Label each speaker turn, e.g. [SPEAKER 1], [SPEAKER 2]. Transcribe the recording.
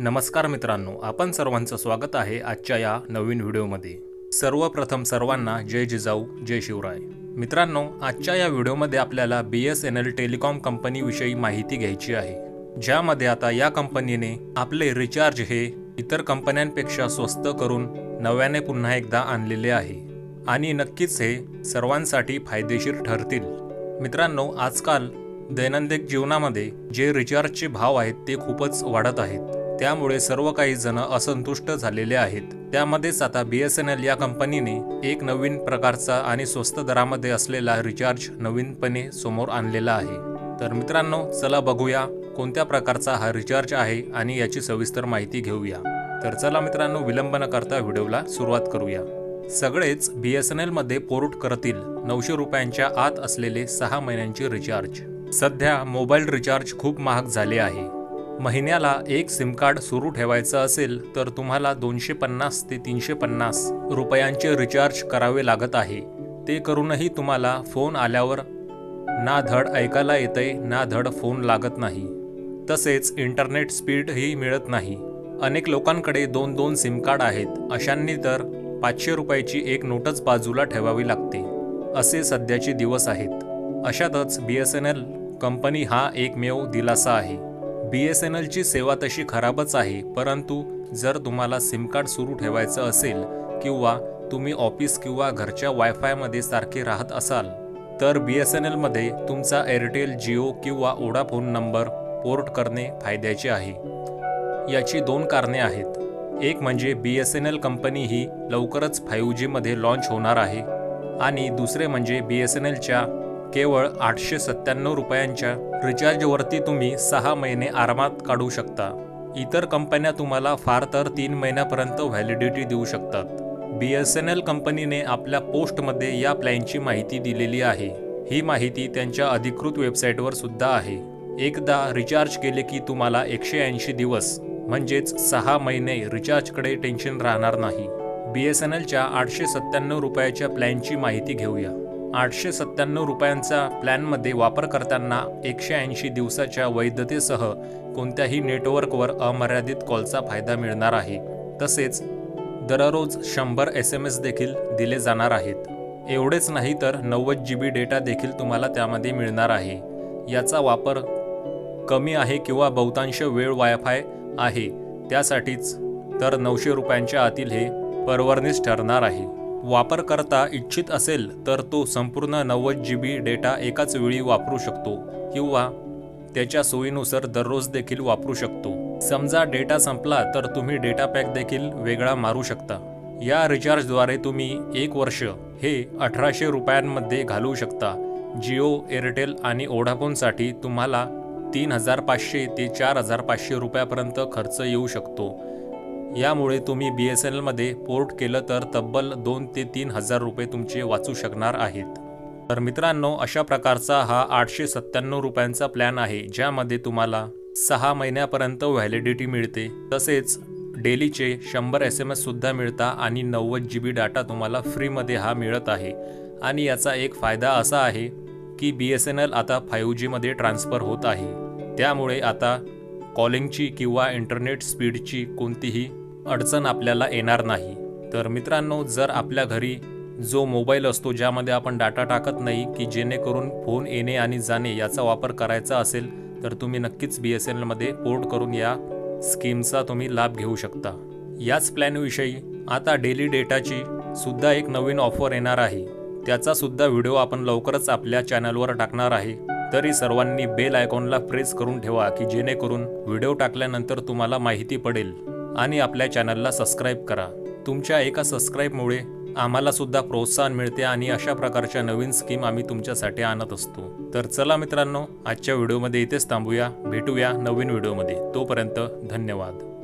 [SPEAKER 1] नमस्कार मित्रांनो आपण सर्वांचं स्वागत आहे आजच्या या नवीन व्हिडिओमध्ये. सर्वप्रथम सर्वांना जय जिजाऊ जय शिवराय. मित्रांनो आजच्या या व्हिडिओमध्ये आपल्याला B S N L telecom कंपनीविषयी माहिती घ्यायची आहे ज्यामध्ये आता या कंपनीने आपले रिचार्ज हे इतर कंपन्यांपेक्षा स्वस्त करून नव्याने पुन्हा एकदा आणलेले आहे आणि नक्कीच हे सर्वांसाठी फायदेशीर ठरतील. मित्रांनो आजकाल दैनंदिन जीवनामध्ये जे रिचार्जचे भाव आहेत ते खूपच वाढत आहेत. त्यामुळे सर्व काही जण असंतुष्ट झालेले आहेत. त्यामध्येच आता बी एस एन एल या कंपनीने एक नवीन प्रकारचा आणि स्वस्त दरामध्ये असलेला रिचार्ज नवीनपणे समोर आणलेला आहे. तर मित्रांनो चला बघूया कोणत्या प्रकारचा हा रिचार्ज आहे आणि याची सविस्तर माहिती घेऊया. तर चला मित्रांनो विलंब न करता व्हिडिओला सुरुवात करूया. सगळेच बी एस एन एलमध्ये पोर्ट करतील नऊशे रुपयांच्या आत असलेले सहा महिन्यांचे रिचार्ज सध्या मोबाईल रिचार्ज खूप महाग झाले आहे. महिन्याला एक सिम कार्ड सुरू ठेवायचं असेल तर तुम्हाला दोनशे पन्नास ते तीनशे पन्नास रुपयांचे रिचार्ज करावे लागत आहे. ते करूनही तुम्हाला फोन आल्यावर ना धड ऐकायला येतंय ना धड फोन लागत नाही. तसेच इंटरनेट स्पीडही मिळत नाही. अनेक लोकांकडे दोन दोन सिम कार्ड आहेत. अशांनी तर पाचशे रुपयाची एक नोटच बाजूला ठेवावी लागते. असे सध्याचे दिवस आहेत. अशातच B S N L company हा एकमेव दिलासा आहे. बी एस एन एलची सेवा तशी खराबच आहे परंतु जर तुम्हाला सिम कार्ड सुरू ठेवायचं असेल किंवा तुम्ही ऑफिस किंवा घरच्या वायफायमध्ये सारखे राहत असाल तर बी एस एन एलमध्ये तुमचा एअरटेल जिओ किंवा ओडाफोन नंबर पोर्ट करणे फायद्याचे आहे. याची दोन कारणे आहेत. एक म्हणजे B S N L company ही लवकरच फाईव्ह जीमध्ये लॉन्च होणार आहे आणि दुसरे म्हणजे बी एस एन एलच्या केवळ आठशे सत्त्याण्णव रुपयांच्या रिचार्जवरती तुम्ही सहा महिने आरामात काढू शकता. इतर कंपन्या तुम्हाला फार तर तीन महिन्यापर्यंत व्हॅलिडिटी देऊ शकतात. बी एस एन एल कंपनीने आपल्या पोस्टमध्ये या प्लॅनची माहिती दिलेली आहे. ही माहिती त्यांच्या अधिकृत वेबसाईटवर सुद्धा आहे. एकदा रिचार्ज केले की तुम्हाला एकशे ऐंशी दिवस म्हणजेच सहा महिने रिचार्जकडे टेन्शन राहणार नाही. बी एस एन एलच्या आठशे सत्त्याण्णव रुपयाच्या प्लॅनची माहिती घेऊया. आठशे सत्त्याण्णव रुपयांचा प्लॅनमध्ये वापर करताना एकशे ऐंशी दिवसाच्या वैधतेसह कोणत्याही नेटवर्कवर अमर्यादित कॉलचा फायदा मिळणार आहे. तसेच दररोज शंभर एस एम एस देखील दिले जाणार आहेत. एवढेच नाही तर नव्वद जी बी डेटा देखील तुम्हाला त्यामध्ये मिळणार आहे. याचा वापर कमी आहे किंवा बहुतांश वेळ वायफाय आहे त्यासाठीच तर नऊशे रुपयांच्या आतील हे परवरणीस ठरणार आहे. वापर करता इच्छित असेल तर तो संपूर्ण नव्वद जी बी डेटा एकाच वेळी वापरू शकतो किंवा त्याच्या सोयीनुसार दररोज देखील वापरू शकतो. समजा डेटा संपला तर तुम्ही डेटा पॅक देखील वेगळा मारू शकता. या रिचार्जद्वारे तुम्ही एक वर्ष हे अठराशे रुपयांमध्ये घालवू शकता. जिओ एअरटेल आणि ओढाफोनसाठी तुम्हाला तीन हजार पाचशे ते चार हजार पाचशे रुपयापर्यंत खर्च येऊ शकतो. यामुळे तुम्ही बी एस एन एलमध्ये पोर्ट केलं तर तब्बल दोन ते तीन हजार रुपये तुमचे वाचू शकणार आहेत. तर मित्रांनो अशा प्रकारचा हा आठशे सत्त्याण्णव रुपयांचा प्लॅन आहे ज्यामध्ये तुम्हाला सहा महिन्यापर्यंत व्हॅलिडिटी मिळते. तसेच डेलीचे शंभर एस एम एससुद्धा मिळता आणि नव्वद जी बी डाटा तुम्हाला फ्रीमध्ये हा मिळत आहे. आणि याचा एक फायदा असा आहे की बी एस एन एल आता फाईव्ह जीमध्ये ट्रान्स्फर होत आहे. त्यामुळे आता कॉलिंगची किंवा इंटरनेट स्पीडची कोणतीही अडचण आपल्याला येणार नाही. तर मित्रांनो जर आपल्या घरी जो मोबाईल असतो ज्यामध्ये आपण डाटा टाकत नाही की जेणेकरून फोन येणे आणि जाणे याचा वापर करायचा असेल तर तुम्ही नक्कीच बी एस एन एलमध्ये पोर्ट करून या स्कीमचा तुम्ही लाभ घेऊ शकता. याच प्लॅनविषयी आता डेली डेटाची सुद्धा एक नवीन ऑफर येणार आहे. त्याचा सुद्धा व्हिडिओ आपण लवकरच आपल्या चॅनलवर टाकणार आहे. तरी सर्वांनी बेल आयकॉनला प्रेस करून ठेवा की जेणेकरून व्हिडिओ टाकल्यानंतर तुम्हाला माहिती पडेल. आणि आपल्या चॅनलला सबस्क्राईब करा. तुमच्या एका सबस्क्राईबमुळे आम्हाला सुद्धा प्रोत्साहन मिळते आणि अशा प्रकारच्या नवीन स्कीम आम्ही तुमच्यासाठी आणत असतो. तर चला मित्रांनो आजच्या व्हिडिओमध्ये इथेच थांबूया. भेटूया नवीन व्हिडिओमध्ये. तोपर्यंत धन्यवाद.